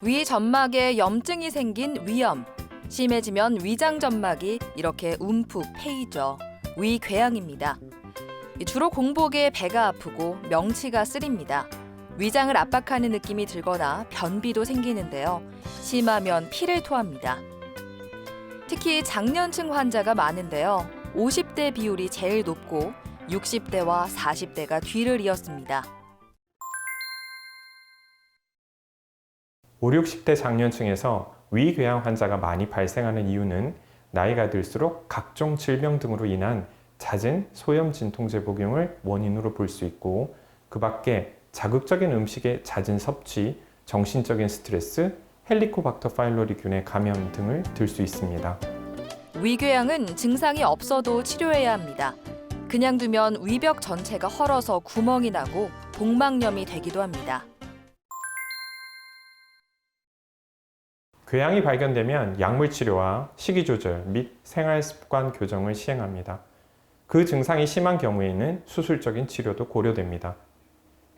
위 점막에 염증이 생긴 위염. 심해지면 위장 점막이 이렇게 움푹 패이죠. 위궤양입니다. 주로 공복에 배가 아프고 명치가 쓰립니다. 위장을 압박하는 느낌이 들거나 변비도 생기는데요. 심하면 피를 토합니다. 특히 장년층 환자가 많은데요. 50대 비율이 제일 높고 60대와 40대가 뒤를 이었습니다. 5, 60대 장년층에서 위궤양 환자가 많이 발생하는 이유는 나이가 들수록 각종 질병 등으로 인한 잦은 소염 진통제 복용을 원인으로 볼 수 있고 그 밖에 자극적인 음식의 잦은 섭취, 정신적인 스트레스, 헬리코박터 파일로리균의 감염 등을 들 수 있습니다. 위궤양은 증상이 없어도 치료해야 합니다. 그냥 두면 위벽 전체가 헐어서 구멍이 나고 복막염이 되기도 합니다. 궤양이 발견되면 약물 치료와 식이 조절 및 생활 습관 교정을 시행합니다. 그 증상이 심한 경우에는 수술적인 치료도 고려됩니다.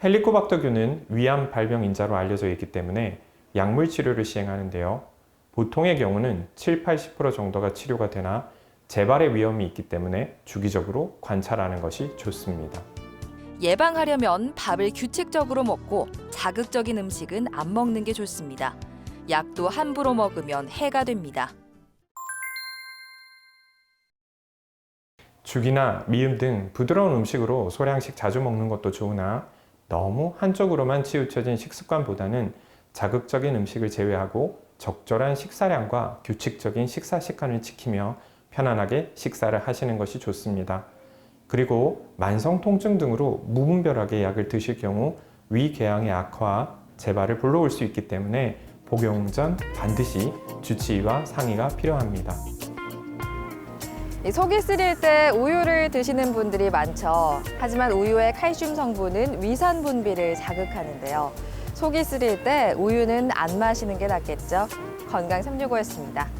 헬리코박터균은 위암 발병 인자로 알려져 있기 때문에 약물 치료를 시행하는데요. 보통의 경우는 7, 80% 정도가 치료가 되나 재발의 위험이 있기 때문에 주기적으로 관찰하는 것이 좋습니다. 예방하려면 밥을 규칙적으로 먹고 자극적인 음식은 안 먹는 게 좋습니다. 약도 함부로 먹으면 해가 됩니다. 죽이나 미음 등 부드러운 음식으로 소량씩 자주 먹는 것도 좋으나 너무 한쪽으로만 치우쳐진 식습관보다는 자극적인 음식을 제외하고 적절한 식사량과 규칙적인 식사 습관을 지키며 편안하게 식사를 하시는 것이 좋습니다. 그리고 만성 통증 등으로 무분별하게 약을 드실 경우 위궤양의 악화와 재발을 불러올 수 있기 때문에 복용 전 반드시 주치의와 상의가 필요합니다. 이 속이 쓰릴 때 우유를 드시는 분들이 많죠. 하지만 우유의 칼슘 성분은 위산 분비를 자극하는데요. 속이 쓰릴 때 우유는 안 마시는 게 낫겠죠. 건강 365였습니다.